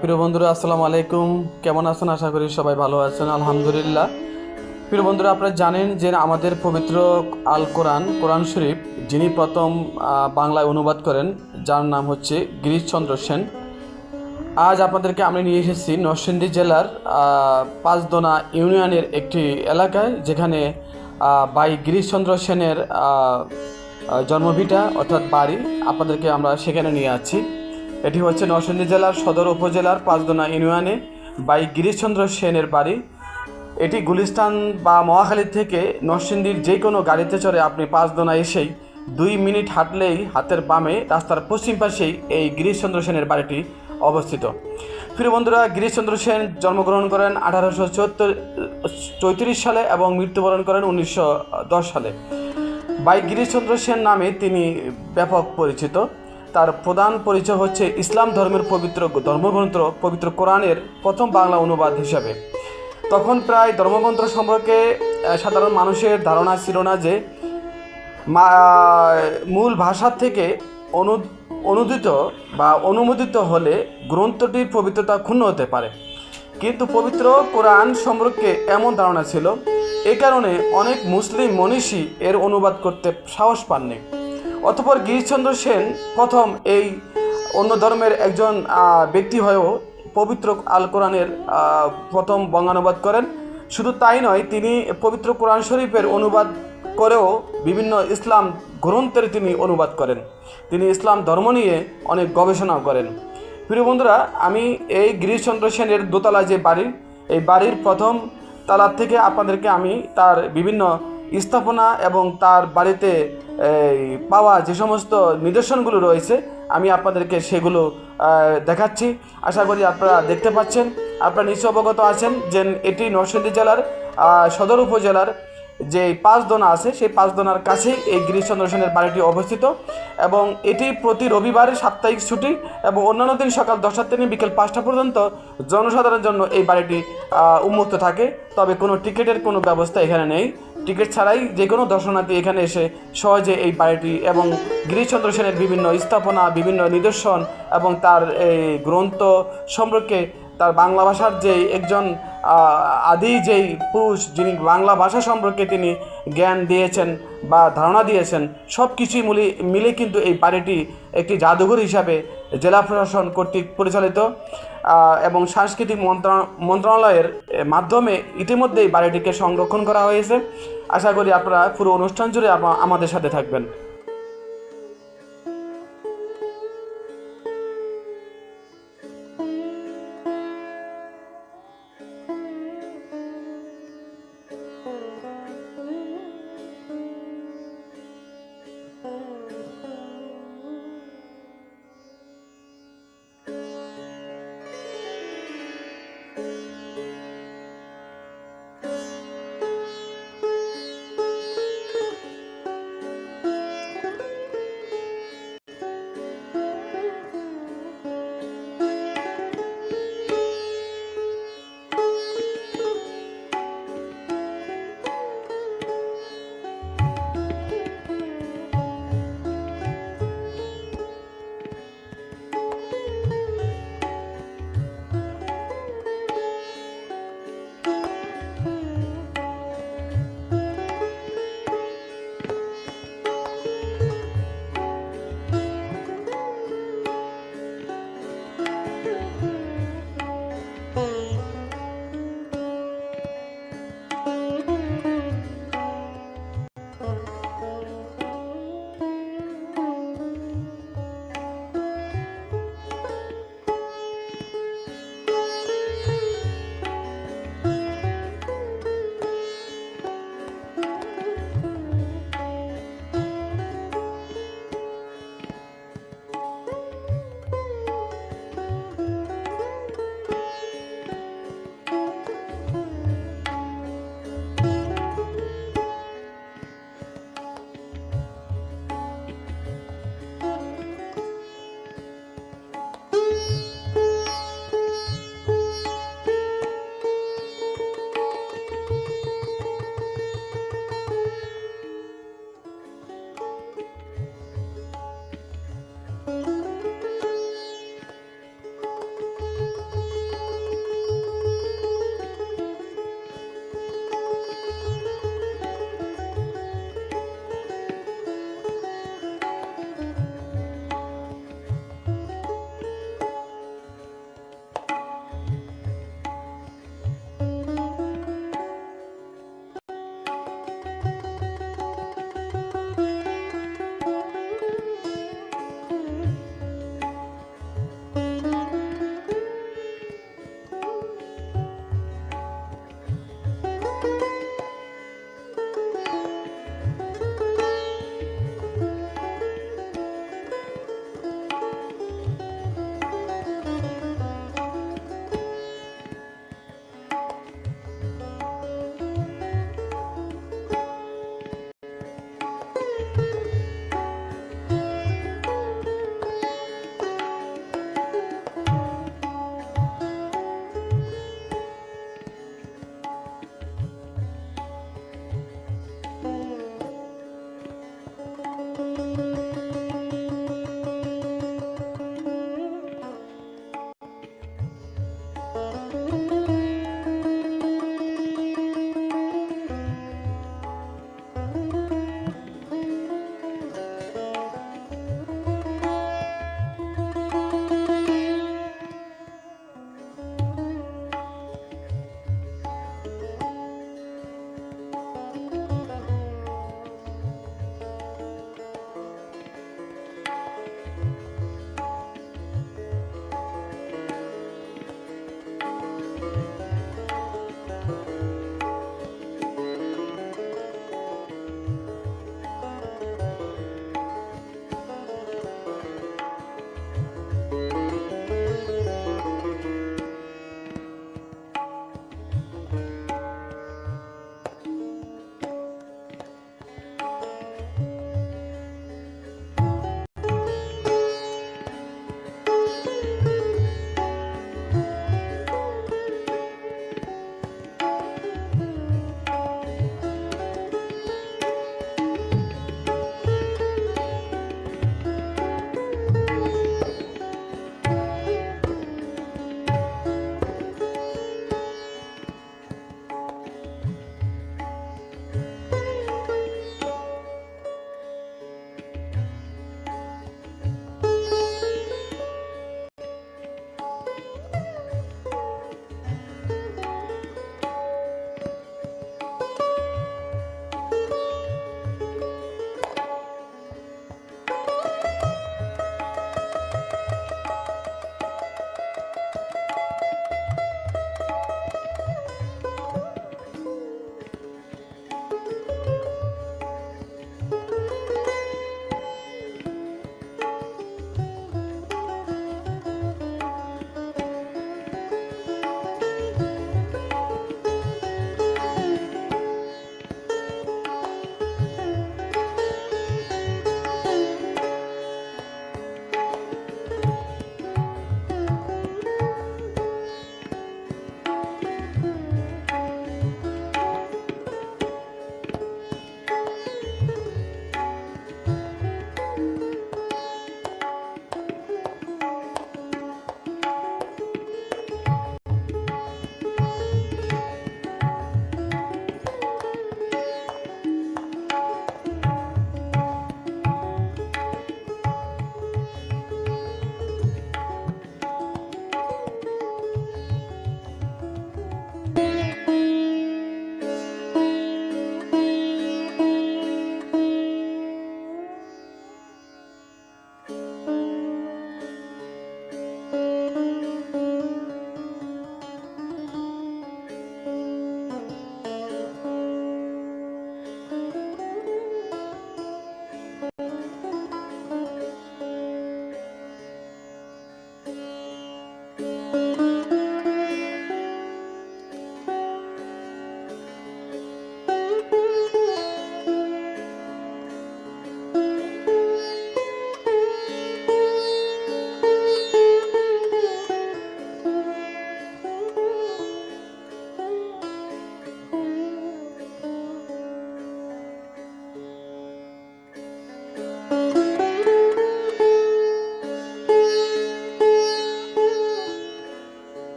প্রিয় বন্ধুরা, আসসালামু আলাইকুম। কেমন আছেন? আশা করি সবাই ভালো আছেন। আলহামদুলিল্লাহ। প্রিয় বন্ধুরা, আপনারা জানেন যে আমাদের পবিত্র আল কোরআন কোরআন শরীফ, যিনি প্রথম বাংলায় অনুবাদ করেন, যার নাম হচ্ছে গিরিশচন্দ্র সেন। আজ আপনাদেরকে আমি নিয়ে এসেছি নরসিংদী জেলার পাঁচদোনা ইউনিয়নের একটি এলাকায়, যেখানে বাই গিরিশচন্দ্র সেনের জন্মভিটা অর্থাৎ বাড়ি আপনাদেরকে আমরা সেখানে নিয়ে আছি এটি হচ্ছে নরসিংদী জেলার সদর উপজেলার পাঁচদোনা ইউনিয়নে বাই গিরিশচন্দ্র সেনের বাড়ি। এটি গুলিস্তান বা মহাখালী থেকে নরসিংদীর যে কোনো গাড়িতে চড়ে আপনি পাঁচদোনা এসেই দুই মিনিট হাঁটলেই হাতের বামে রাস্তার পশ্চিম পাশেই এই গিরিশচন্দ্র সেনের বাড়িটি অবস্থিত। প্রিয় বন্ধুরা, গিরিশচন্দ্র সেন জন্মগ্রহণ করেন আঠারোশো চুয়াত্তর, চৌত্রিশ সালে এবং মৃত্যুবরণ করেন উনিশশো দশ সালে। বাই গিরিশচন্দ্র সেন নামে তিনি ব্যাপক পরিচিত। তার প্রধান পরিচয় হচ্ছে ইসলাম ধর্মের পবিত্র ধর্মগ্রন্থ, পবিত্র কোরআনের প্রথম বাংলা অনুবাদ হিসাবে। তখন প্রায় ধর্মগ্রন্থ সম্পর্কে সাধারণ মানুষের ধারণা ছিল না যে মূল ভাষা থেকে অনু, অনুদিত বা অনুমোদিত হলে গ্রন্থটির পবিত্রতা ক্ষুণ্ণ হতে পারে। কিন্তু পবিত্র কোরআন সম্পর্কে এমন ধারণা ছিল। এ কারণে অনেক মুসলিম মনীষী এর অনুবাদ করতে সাহস পাননি। অতপর গিরিশচন্দ্র সেন প্রথম এই অন্য ধর্মের একজন ব্যক্তি হয়েও পবিত্র আল কোরআনের প্রথম বঙ্গানুবাদ করেন। শুধু তাই নয়, তিনি পবিত্র কোরআন শরীফের অনুবাদ করেও বিভিন্ন ইসলাম গ্রন্থের তিনি অনুবাদ করেন। তিনি ইসলাম ধর্ম নিয়ে অনেক গবেষণাও করেন। প্রিয় বন্ধুরা, আমি এই গিরিশচন্দ্র সেনের দোতলা যে বাড়ি, এই বাড়ির প্রথম তালার থেকে আপনাদেরকে আমি তার বিভিন্ন স্থাপনা এবং তার বাড়িতে পাওয়া যে সমস্ত নিদর্শনগুলো রয়েছে, আমি আপনাদেরকে সেগুলো দেখাচ্ছি। আশা করি আপনারা দেখতে পাচ্ছেন। আপনারা নিশ্চয় অবগত আছেন যে এটি নরসিংদী জেলার সদর উপজেলার যে পাঁচদোনা আছে, সেই পাঁচদোনার কাছেই এই গিরিশচন্দ্র সেনের বাড়িটি অবস্থিত এবং এটি প্রতি রবিবারে সাপ্তাহিক ছুটি এবং অন্যান্য দিন সকাল দশটার থেকে বিকেল পাঁচটা পর্যন্ত জনসাধারণের জন্য এই বাড়িটি উন্মুক্ত থাকে। তবে কোনো টিকিটের কোনো ব্যবস্থা এখানে নেই। টিকিট ছাড়াই যে কোনো দর্শনার্থী এখানে এসে সহজে এই বাড়িটি এবং গিরিশচন্দ্র সেনের বিভিন্ন স্থাপনা, বিভিন্ন নিদর্শন এবং তার এই গ্রন্থ সম্পর্কে তার বাংলা ভাষার যে একজন আদি যেই পুরুষ যিনি বাংলা ভাষা সম্পর্কে তিনি জ্ঞান দিয়েছেন বা ধারণা দিয়েছেন, সব কিছুই মিলে মিলে কিন্তু এই বাড়িটি একটি জাদুঘর হিসাবে জেলা প্রশাসন কর্তৃক পরিচালিত। এবং সাংস্কৃতিক মন্ত্রণা- মন্ত্রণালয়ের মাধ্যমে ইতিমধ্যেই বাড়িটিকে সংরক্ষণ করা হয়েছে। আশা করি আপনারা পুরো অনুষ্ঠান জুড়ে আমাদের সাথে থাকবেন।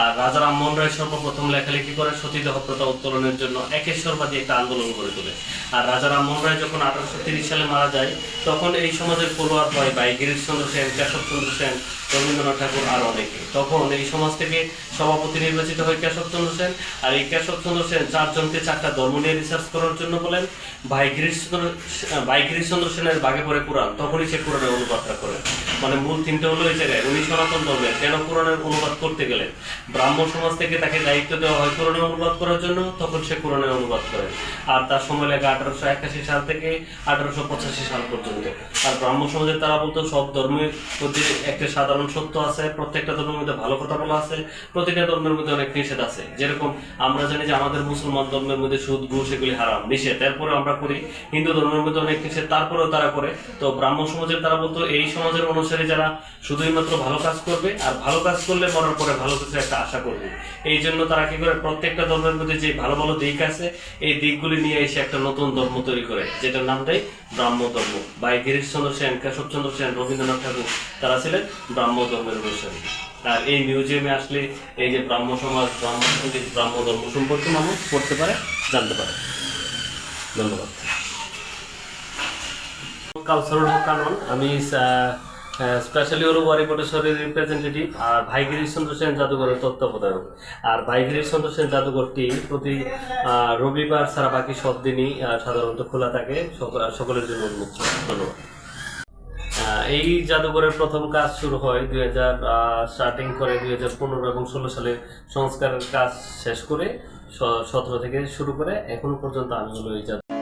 আর রাজা রামমোহন রায় সর্বপ্রথম লেখালেখি করে সতীদাহ প্রথা উত্তোলনের জন্য একেশ্বরবাদী একটা আন্দোলন গড়ে তোলে। আর রাজা রামমোহন রায় যখন আঠারোশো সালে মারা যায়, তখন এই সমাজের পড়ুয়ার হয় ভাই গিরিশচন্দ্র সেন, কেশবচন্দ্র সেন রবীন্দ্রনাথ ঠাকুর আর অনেকে। তখন এই সমাজ থেকে সভাপতি নির্বাচিত হয় কেশবচন্দ্র সেন। আর এই কেশবচন্দ্র সেন চারজনকে চারটা ধর্ম নিয়ে রিসার্চ করার জন্য বলেন। ভাই গিরিশচন্দ্র ভাই গিরিশচন্দ্র সেনের বাঘে পড়ে কোরআন। তখনই সে কোরআনের অনুবাদটা করেন মানে মূল থিমটা হলো এই জায়গায়, উনি সনাতন ধর্মের। কেন কোরআনের অনুবাদ করতে গেলেন? ব্রাহ্মণ সমাজ থেকে তাকে দায়িত্ব দেওয়া হয় কোরআনের অনুবাদ করার জন্য। তখন সে কোরআনের অনুবাদ করেন আর তার সময় লাগে আঠারোশো একাশি সাল থেকে আঠারোশো পঁচাশি সাল পর্যন্ত। আর ব্রাহ্মণ সমাজের তারা বলতো সব ধর্মের মধ্যে একটা সাধারণ সত্য আছে, প্রত্যেকটা ধর্মের মধ্যে ভালো কথা বলা আছে, প্রতিটা ধর্মের মধ্যে অনেক নিষেধ আছে। যেরকম আমরা জানি যে আমাদের মুসলমান ধর্মের মধ্যে সুদ, ঘুষ এগুলি হারাম, নিষেধ। এরপরে আমরা করি, হিন্দু ধর্মের মধ্যে অনেক নিষেধ, তারপরেও তারা করে। তো ব্রাহ্মণ সমাজের তারা বলতো, এই সমাজের অনুসারী যারা শুধুই মাত্র ভালো কাজ করবে, আর ভালো কাজ করলে মরার পরে ভালো কিছু একটা আশা করবে। এই জন্য তারা কি করে, প্রত্যেকটা ধর্মের মধ্যে যে ভালো ভালো দিক আছে, এই দিকগুলি নিয়ে এসে একটা নতুন ধর্ম তৈরি করে, যেটার নাম দেয় ব্রাহ্ম ধর্ম ভাই গিরিশচন্দ্র সেন, কেশবচন্দ্র সেন, রবীন্দ্রনাথ ঠাকুর, তারা ছিলেন ব্রাহ্ম ধর্মের অনুসারী আর এই মিউজিয়ামে আসলে এই যে ব্রাহ্ম সমাজ, ব্রাহ্ম ব্রাহ্ম ধর্ম সম্পর্কে মানুষ পড়তে পারে, জানতে পারে। ধন্যবাদ। কালচারাল কানন, আমি স্পেশালি হলো ওয়ারিপটেশ্বরের রিপ্রেজেন্টেটিভ আর ভাই গিরিশচন্দ্র সেন জাদুঘরের তত্ত্বাবধায়ক। আর ভাই গিরিশচন্দ্র সেন জাদুঘরটি প্রতি রবিবার ছাড়া বাকি সব দিনই সাধারণত খোলা থাকে সকলের জন্য উন্মুক্ত। ধন্যবাদ। এই জাদুঘরের প্রথম কাজ শুরু হয় দুই হাজার স্টার্টিং করে দুই হাজার পনেরো এবং ষোলো সালে সংস্কারের কাজ শেষ করে সতেরো থেকে শুরু করে এখনও পর্যন্ত আমি হলো এই জাদু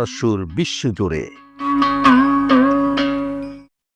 একতারা সুর বিশ্বজুড়ে